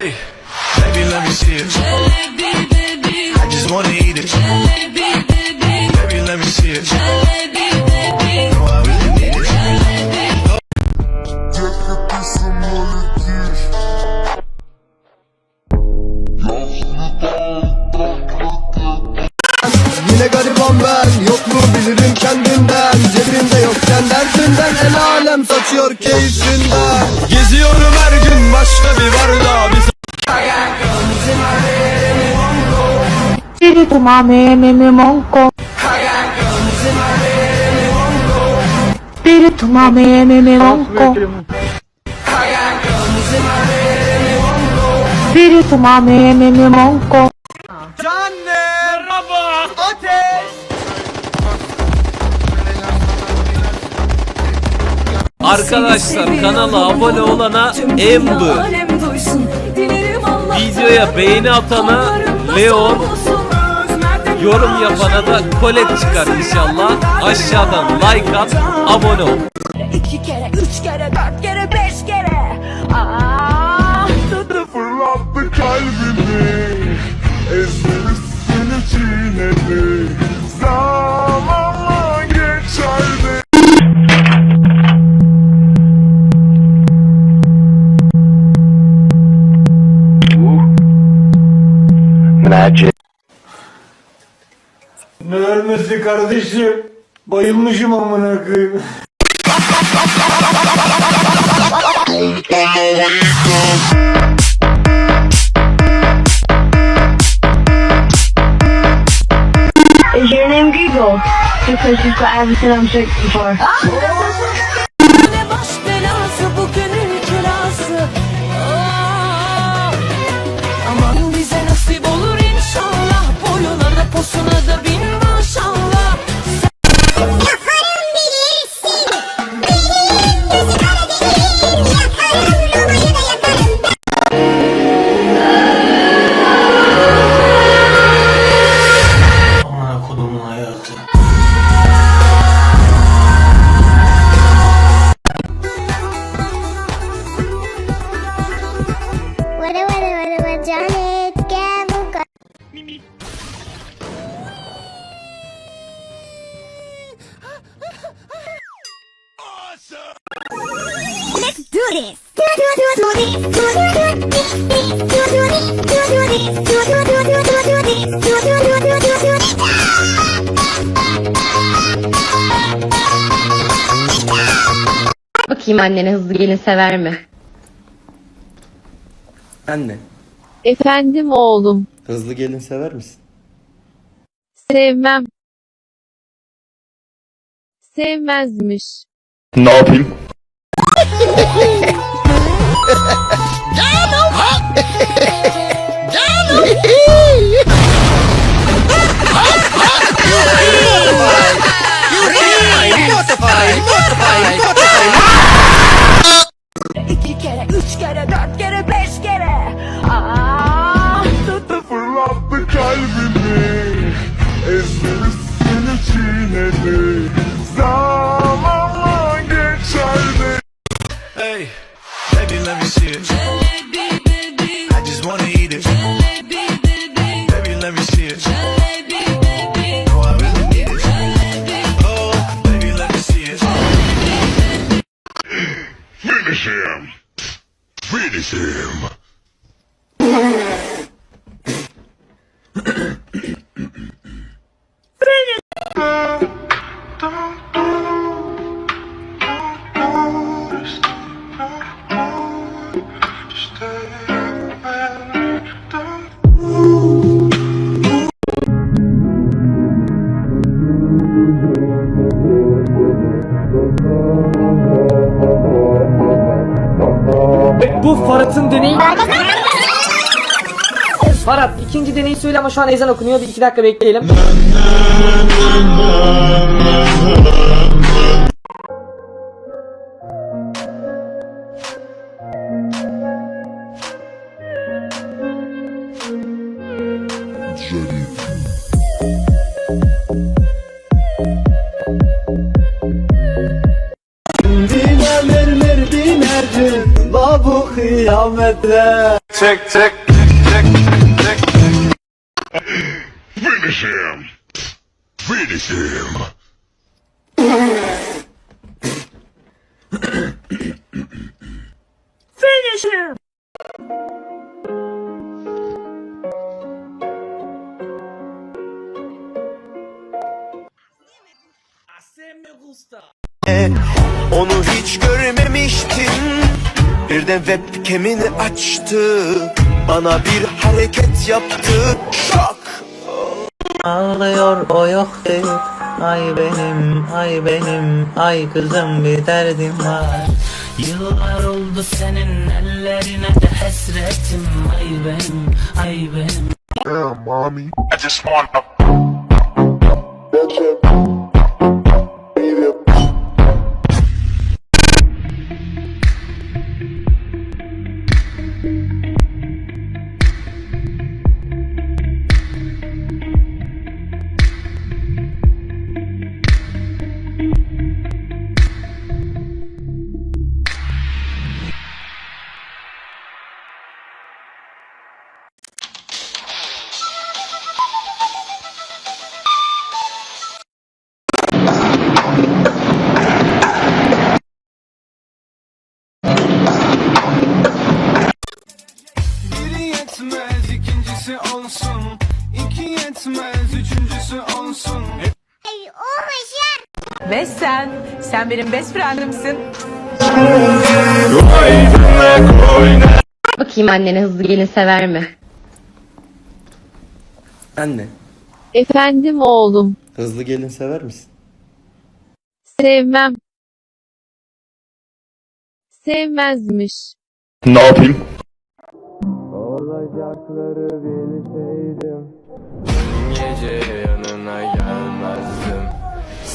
Baby, let me see it. I just wanna eat it. Baby, let me see it. No, I really need it. Yine gariban ben Yokluğu bilirim kendimden Cebimde yokken derdinden El alem saçıyor keyfinden Geziyorum her gün başka bir varlığa Bir Espírito mame me me monco. Espírito mame me me monco. Espírito mame me me monco. Arkadaşlar kanala abone olana Ember Videoya beğeni atana Leon Yorum yapana da kolet çıkar inşallah. Aşağıdan like at abone ol. İki kere, üç kere, dört kere, beş kere. Aa, fırlattı kalbimi? Ezmemişsin çiğnedi. Zamanla geçerdi. Ne ölmesi kardeşim? Bayılmışım amına koyayım. Is your name Google? Because you've got everything I'm searching for. aman bize nasip olur inşallah. Boyuna da posuna da bin do do do do this. Bakayım annene hızlı gelin sever mi? Anne Efendim oğlum. hızlı gelin sever misin? Sevmem. Sevmezmiş. Ne yapayım? İki kalbimi. Ezmemişsin çiğnedi Zamanla Bu Farhat'ın deneyi. Farhat ikinci deneyi söyle ama şu an ezan okunuyor. Bir iki dakika bekleyelim. Diner mer mer dinerci La bu kıyamette Check, check, check, check. Finish him. Finish him. Onu hiç görmemiştim Birden webcam'ini açtı Bana bir hareket yaptı Şok Ağlıyor o yok değil. Ay benim, ay benim, ay kızım bir derdim var. Yıllar oldu senin ellerine de hasretim. Ay benim, ay benim. Damn, mommy. I just wanna. Ve sen, sen benim best friendimsin. Bakayım annene hızlı gelin sever mi? Anne Efendim oğlum. hızlı gelin sever misin? Sevmem. Sevmezmiş. Ne yapayım? Olacakları bilseydim Gece yanına gelmezdim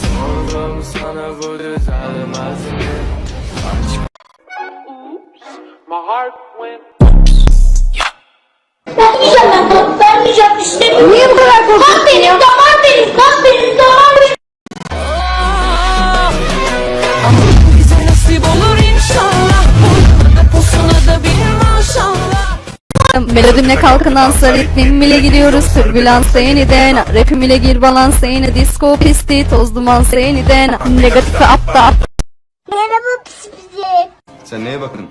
Sordum sana bu düzelmez mi? Vermeyeceğim ben. Vermeyeceğim istemiyorum. Niye bu kadar korkuyorsun? Kan benim, damar benim, kan benim, damar Melodimle kalkınansa ritmim ile gidiyoruz Türbülansa yeniden Rapim ile gir balansa yine Disco pisti toz dumansa yeniden Negatife apta Merhaba pis bizi. Sen neye bakın?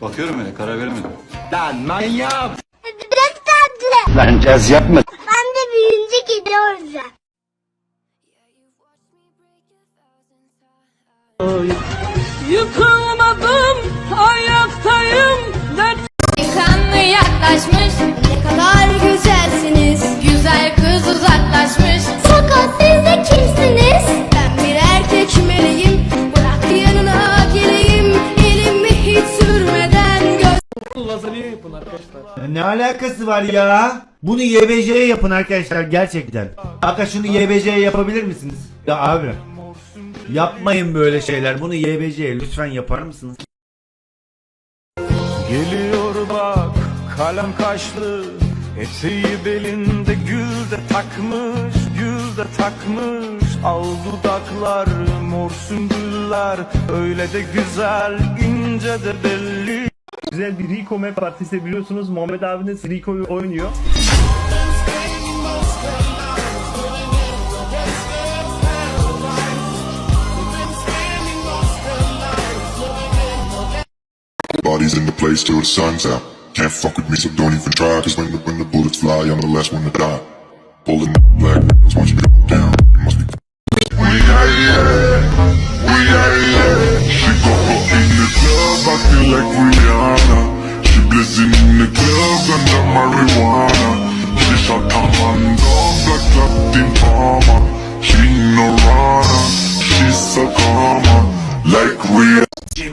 Bakıyorum öyle karar veremedim Lan manyak Biraz tatlı. Lan caz yapma. Ben de büyüyünce kedi olacağım. Yıkılmadım ayaktayım yaklaşmış. Ne kadar güzelsiniz. Güzel kız uzaklaşmış. Fakat siz de kimsiniz? Ben bir erkek meleğim. Bırak yanına geleyim. Elimi hiç sürmeden göz Ne alakası var ya? Bunu YBC'ye yapın arkadaşlar gerçekten. Aka şunu YBC'ye yapabilir misiniz? Ya abi. Yapmayın böyle şeyler. Bunu YBC'ye lütfen yapar mısınız? Geliyor bak kalem kaşlı Eteği belinde gül de takmış Gül de takmış Al dudaklar mor sümbüller Öyle de güzel ince de belli Güzel bir Rico Map partisi biliyorsunuz. Muhammed abiniz Rico'yu oynuyor. Bodies in the place till the sun's out. Can't fuck with me, so don't even try. Cause when the, when the bullets fly, I'm the last one to die. Pulling up black windows, watch me go down. It must be. We are here, we are here. She go up in the club, acting like Rihanna. She blazing in the club under marijuana. She shot commando, black Latin palma. She no runner, she's so calma, like Rihanna.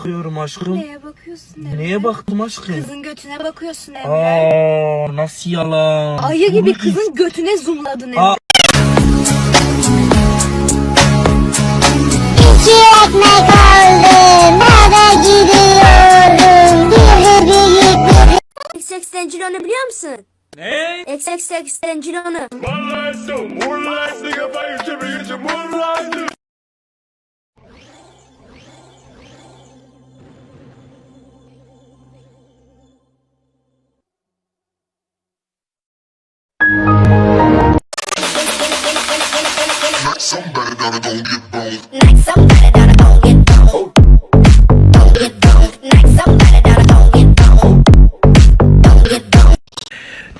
bakıyorum aşkım? Neye bakıyorsun? Emre? Neye baktım aşkım? Kızın götüne bakıyorsun Emre. Aa nasıl yalan? Ayı gibi Bunu kızın götüne zoomladın Emre. Aa. İki ekmek aldım. Eve gidiyorum. Bir bir XX Dencilon'u biliyor musun? Ne? XX Dencilon'u. Somebody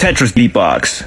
Tetris beatbox.